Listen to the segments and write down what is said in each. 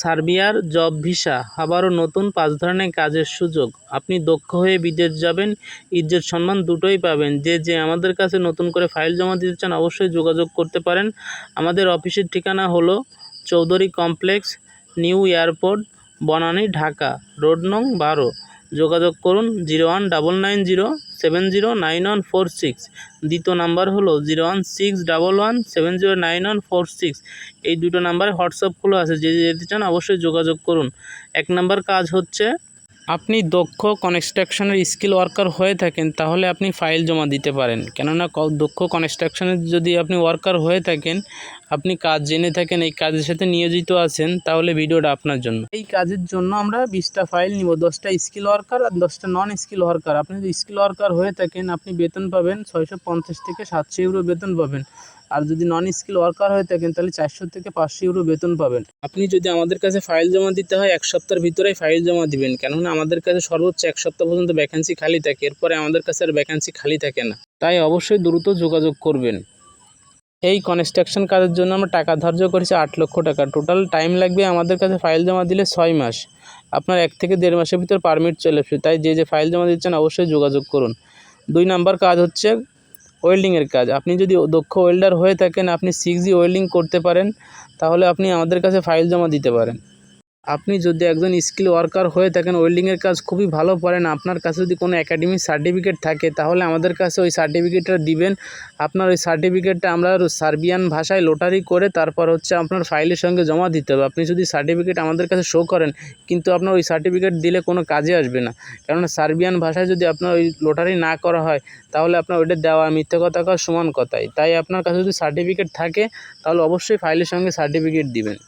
সার্বিয়ার job visa, আবারও নতুন পাঁচ ধরনের কাজের সুযোগ। আপনি দক্ষ হয়ে বিদেশ যাবেন, ইজ্জত সম্মান দুটোই পাবেন। যে যে আমাদের কাছে নতুন করে ফাইল জমা দিতে চান, অবশ্যই যোগাযোগ করতে পারেন। আমাদের অফিসের ঠিকানা হলো Chowdhury complex, new airport, Banani, Dhaka, road নং বারো। যোগাযোগ করুন zero one double nine zero seven zero nine one four six. দ্বিতীয় নাম্বার হলো zero one six double one seven zero nine one four six. এই দুটো নাম্বারে হোয়াটসঅ্যাপ খোলা আছে, যে যেতে চান অবশ্যই যোগাযোগ করুন। এক নাম্বার কাজ হচ্ছে আপনি দক্ষ কনস্ট্রাকশনের স্কিল ওয়ার্কার হয়ে থাকেন, তাহলে আপনি ফাইল জমা দিতে পারেন। কেননা দক্ষ কনস্ট্রাকশনের যদি আপনি ওয়ার্কার হয়ে থাকেন, আপনি কাজ জেনে থাকেন, এই কাজের সাথে নিয়োজিত আছেন, তাহলে ভিডিওটা আপনার জন্য। এই কাজের জন্য আমরা বিশটা ফাইল নিব, দশটা স্কিল ওয়ার্কার আর দশটা নন স্কিল ওয়ার্কার আপনি যদি স্কিল ওয়ার্কার হয়ে থাকেন, আপনি বেতন পাবেন ছয়শো পঞ্চাশ থেকে সাতশো ইউরো বেতন পাবেন। আর যদি নন স্কিল ওয়ার্কার হয়ে থাকেন, তাহলে চারশো থেকে পাঁচশো ইউরো বেতন পাবেন। আপনি যদি আমাদের কাছে ফাইল জমা দিতে হয়, এক সপ্তাহের ভিতরেই ফাইল জমা দিবেন। কেননা আমাদের কাছে সর্বোচ্চ এক সপ্তাহ পর্যন্ত ভ্যাকেন্সি খালি থাকে, এরপরে আমাদের কাছে আর ভ্যাকেন্সি খালি থাকে না। তাই অবশ্যই দ্রুত যোগাযোগ করবেন। এই কনস্ট্রাকশন কাজের জন্য আমরা টাকা ধার্য করেছি আট লক্ষ টাকা। টোটাল টাইম লাগবে আমাদের কাছে ফাইল জমা দিলে ছয় মাস। আপনার এক থেকে দেড় মাসের ভিতর পারমিট চলে আসবে। তাই যে যে ফাইল জমা দিচ্ছেন, অবশ্যই যোগাযোগ করুন। দুই নাম্বার কাজ হচ্ছে ওয়েল্ডিংয়ের কাজ। আপনি যদি দক্ষ ওয়েল্ডার হয়ে থাকেন, আপনি সিক্স জি ওয়েল্ডিং করতে পারেন, তাহলে আপনি আমাদের কাছে ফাইল জমা দিতে পারেন। আপনি যদি একজন স্কিল ওয়ার্কার হয়ে থাকেন ওয়েল্ডিংয়ের কাজ খুবই ভালো পারেন আপনার কাছে যদি কোনো একাডেমিক সার্টিফিকেট থাকে, তাহলে আমাদের কাছে ওই সার্টিফিকেটটা দিবেন। আপনার ওই সার্টিফিকেটটা আমরা সার্বিয়ান ভাষায় লোটারি করে তারপর হচ্ছে আপনার ফাইলের সঙ্গে জমা দিতে হবে। আপনি যদি সার্টিফিকেট আমাদের কাছে শো করেন, কিন্তু আপনার ওই সার্টিফিকেট দিলে কোনো কাজে আসবে না। কেননা সার্বিয়ান ভাষায় যদি আপনার ওই লোটারি না করা হয়, তাহলে আপনার ওইটা দেওয়া মিথ্যে কথা সমান কথাই। তাই আপনার কাছে যদি সার্টিফিকেট থাকে, তাহলে অবশ্যই ফাইলের সঙ্গে সার্টিফিকেট দিবেন।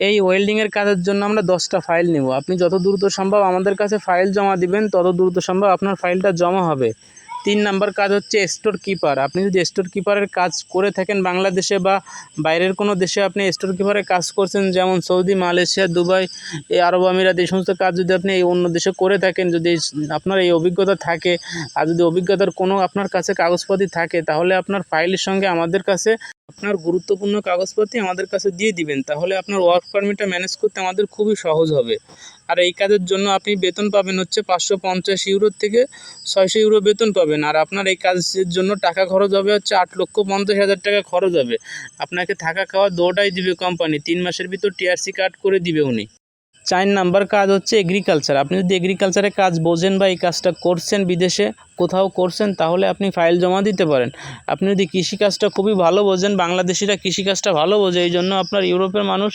এই ওয়েল্ডিংয়ের কাজের জন্য আমরা দশটা ফাইল নেব। আপনি যত দ্রুত সম্ভব আমাদের কাছে ফাইল জমা দিবেন, তত দ্রুত সম্ভব আপনার ফাইলটা জমা হবে। তিন নাম্বার কাজ হচ্ছে স্টোর কিপার আপনি যদি স্টোর কিপারের কাজ করে থাকেন বাংলাদেশে বা বাইরের কোনো দেশে আপনি স্টোর কিপারের কাজ করছেন, যেমন সৌদি, মালয়েশিয়া, দুবাই, এই আরব আমিরাত, এই সমস্ত কাজ যদি আপনি এই অন্য দেশে করে থাকেন, যদি আপনার এই অভিজ্ঞতা থাকে, আর যদি অভিজ্ঞতার কোনো আপনার কাছে কাগজপাতি থাকে, তাহলে আপনার ফাইলের সঙ্গে আমাদের কাছে আপনার গুরুত্বপূর্ণ কাগজপাতি আমাদের কাছে দিয়ে দিবেন, তাহলে আপনার ওয়ার্ক পারমিটটা ম্যানেজ করতে আমাদের খুবই সহজ হবে। আর এই কাজের জন্য আপনি বেতন পাবেন হচ্ছে পাঁচশো পঞ্চাশ ইউরোর থেকে ছয়শো ইউরো বেতন পাবেন, আর আপনার এই কাজের জন্য টাকা খরচ হবে হচ্ছে আট লক্ষ পঞ্চাশ হাজার টাকা খরচ হবে। আপনাকে থাকা খাওয়া দুটাই দিবে কোম্পানি তিন মাসের ভিতর টিআরসি কার্ড করে দিবে উনি। চার নাম্বার কাজ হচ্ছে এগ্রিকালচার আপনি যদি এগ্রিকালচারে কাজ বোঝেন বা এই কাজটা করছেন বিদেশে, কোথাও করছেন, তাহলে আপনি ফাইল জমা দিতে পারেন। আপনি যদি কৃষিকাজটা খুবই ভালো বোঝেন, বাংলাদেশিরা কৃষিকাজটা ভালো বোঝে, এই জন্য আপনার ইউরোপের মানুষ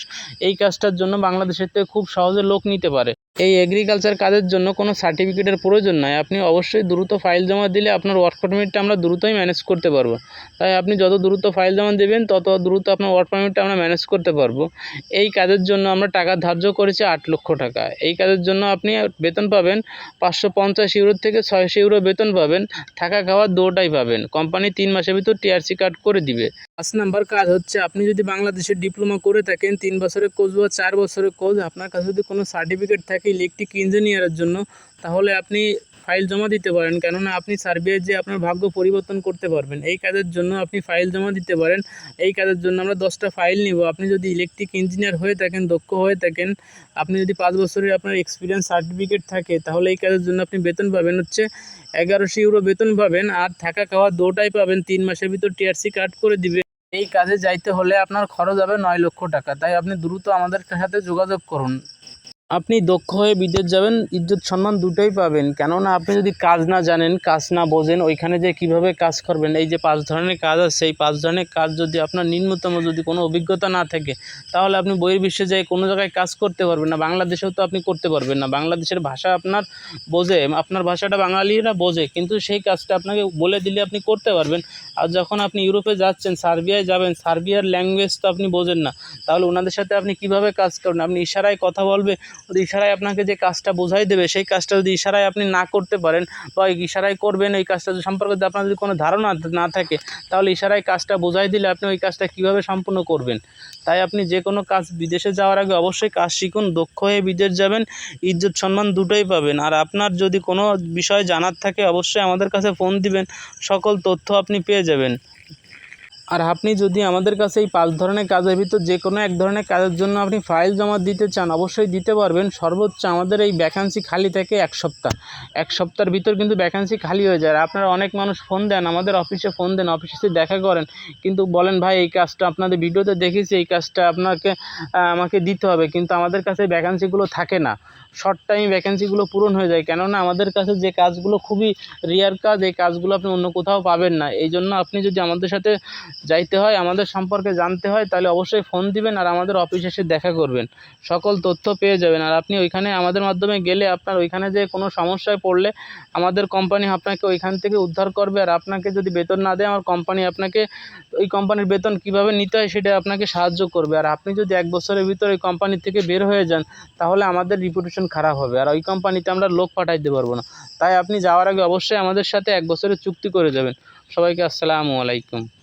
এই কাজটার জন্য বাংলাদেশের থেকে খুব সহজে লোক নিতে পারে। এই এগ্রিকালচার কাজের জন্য কোনো সার্টিফিকেটের প্রয়োজন নাই। আপনি অবশ্যই দ্রুত ফাইল জমা দিলে আপনার ওয়ার্ক পারমিটটা আমরা দ্রুতই ম্যানেজ করতে পারব। তাই আপনি যত দ্রুত ফাইল জমা দেবেন, তত দ্রুত আপনার ওয়ার্ক পারমিটটা আমরা ম্যানেজ করতে পারব। এই কাজের জন্য আমরা টাকা ধার্য করেছি আট লক্ষ টাকা। এই কাজের জন্য আপনি বেতন পাবেন পাঁচশো পঞ্চাশ ইউরো থেকে ছয়শো ইউরো বেতন পাবেন। থাকা খাওয়া দুটাই পাবেন। কোম্পানি তিন মাসের ভিতর টিআরসি কার্ড করে দিবে। পাঁচ নাম্বার কাজ হচ্ছে, আপনি যদি বাংলাদেশে ডিপ্লোমা করে থাকেন, তিন বছরের কোর্স বা চার বছরের কোর্স, আপনার কাছে যদি কোনো সার্টিফিকেট থাকে ইলেকট্রিক ইঞ্জিনিয়ারের জন্য, তাহলে আপনি ফাইল জমা দিতে পারেন। কেননা আপনি সার্বিয়ায় যে আপনার ভাগ্য পরিবর্তন করতে পারবেন, এই কাজের জন্য আপনি ফাইল জমা দিতে পারেন। এই কাজের জন্য আমরা দশটা ফাইল নিব। আপনি যদি ইলেকট্রিক ইঞ্জিনিয়ার হয়ে থাকেন, দক্ষ হয়ে থাকেন, আপনি যদি পাঁচ বছরের আপনার এক্সপিরিয়েন্স সার্টিফিকেট থাকে, তাহলে এই কাজের জন্য আপনি বেতন পাবেন হচ্ছে এগারোশো ইউরো বেতন পাবেন। আর থাকা খাওয়া দুটাই পাবেন, তিন মাসের ভিতর টিআরসি কার্ড করে দিবে। এই কাজে যাইতে হলে আপনার খরচ হবে নয় লক্ষ টাকা। তাই আপনি দ্রুত আমাদের সাথে যোগাযোগ করুন। আপনি দক্ষ হয়ে বিদেশ যাবেন, ইজ্জত সম্মান দুটোই পাবেন। কেননা আপনি যদি কাজ না জানেন, কাজ না বোঝেন, ওইখানে যে কীভাবে কাজ করবেন, এই যে পাঁচ ধরনের কাজ আছে, সেই পাঁচ ধরনের কাজ যদি আপনার নিম্নতম যদি কোনো অভিজ্ঞতা না থাকে, তাহলে আপনি বহির্বিশ্বে যেয়ে কোনো জায়গায় কাজ করতে পারবেন না, বাংলাদেশেও তো আপনি করতে পারবেন না। বাংলাদেশের ভাষা আপনার বোঝে, আপনার ভাষাটা বাঙালিরা বোঝে, কিন্তু সেই কাজটা আপনাকে বলে দিলে আপনি করতে পারবেন। আর যখন আপনি ইউরোপে যাচ্ছেন, সার্বিয়ায় যাবেন, সার্বিয়ার ল্যাঙ্গুয়েজ তো আপনি বোঝেন না, তাহলে ওনাদের সাথে আপনি কীভাবে কাজ করবেন আপনি ইশারায় কথা বলবে ইশারায় আপনাকে যে কাজটা বোঝাই দেবে, সেই কাজটা যদি ইশারায় আপনি না করতে পারেন বা ইশারায় করবেন এই কাজটা সম্পর্কে যদি আপনার যদি কোনো ধারণা না থাকে, তাহলে ইশারায় কাজটা বোঝাই দিলে আপনি ওই কাজটা কীভাবে সম্পূর্ণ করবেন? তাই আপনি যে কোনো কাজ বিদেশে যাওয়ার আগে অবশ্যই কাজ শিখুন, দক্ষ হয়ে বিদেশ যাবেন, ইজ্জত সম্মান দুটোই পাবেন। আর আপনার যদি কোনো বিষয় জানার থাকে, অবশ্যই আমাদের কাছে ফোন দিবেন, সকল তথ্য আপনি পেয়ে যাবেন। আর আপনি যদি আমাদের কাছে এই পাঁচ ধরনের কাজের ভিতর যে কোনো এক ধরনের কাজের জন্য আপনি ফাইল জমা দিতে চান, অবশ্যই দিতে পারবেন। সর্বোচ্চ আমাদের এই ভ্যাকান্সি খালি থাকে এক সপ্তাহ। এক সপ্তাহের ভিতর কিন্তু ভ্যাকান্সি খালি হয়ে যায়। আপনারা অনেক মানুষ ফোন দেন, আমাদের অফিসে ফোন দেন অফিসে দেখা করেন। কিন্তু বলেন, ভাই, এই কাজটা আপনাদের ভিডিওতে দেখেছি, এই কাজটা আপনাকে আমাকে দিতে হবে। কিন্তু আমাদের কাছে ভ্যাকান্সিগুলো থাকে না। শর্ট টাইম ভ্যাকেন্সিগুলো পূরণ হয়ে যায়। কেননা আমাদের কাছে যে কাজগুলো খুবই রেয়ার কাজ, এই কাজগুলো আপনি অন্য কোথাও পাবেন না। এই জন্য আপনি যদি আমাদের সাথে যাইতে হয়, আমাদের সম্পর্কে জানতে হয়, তাহলে অবশ্যই ফোন দিবেন আর আমাদের অফিসে এসে দেখা করবেন। সকল তথ্য পেয়ে যাবেন। আর আপনি ওইখানে আমাদের মাধ্যমে গেলে আপনার ওইখানে যে কোনো সমস্যায় পড়লে আমাদের কোম্পানি আপনাকে ওইখান থেকে উদ্ধার করবে। আর আপনাকে যদি বেতন না দেয়, আমার কোম্পানি আপনাকে ওই কোম্পানির বেতন কীভাবে নিতে হয়, সেটা আপনাকে সাহায্য করবে। আর আপনি যদি এক বছরের ভিতরে ওই কোম্পানি থেকে বের হয়ে যান, তাহলে আমাদের রিপুটেশন খারাপ হবে। আর ওই কোম্পানিতে আমরা লোক পাঠাইতে পারব না। তাই আপনি যাওয়ার আগে অবশ্যই আমাদের সাথে এক বছরের চুক্তি করে যাবেন। সবাইকে আসসালামু আলাইকুম।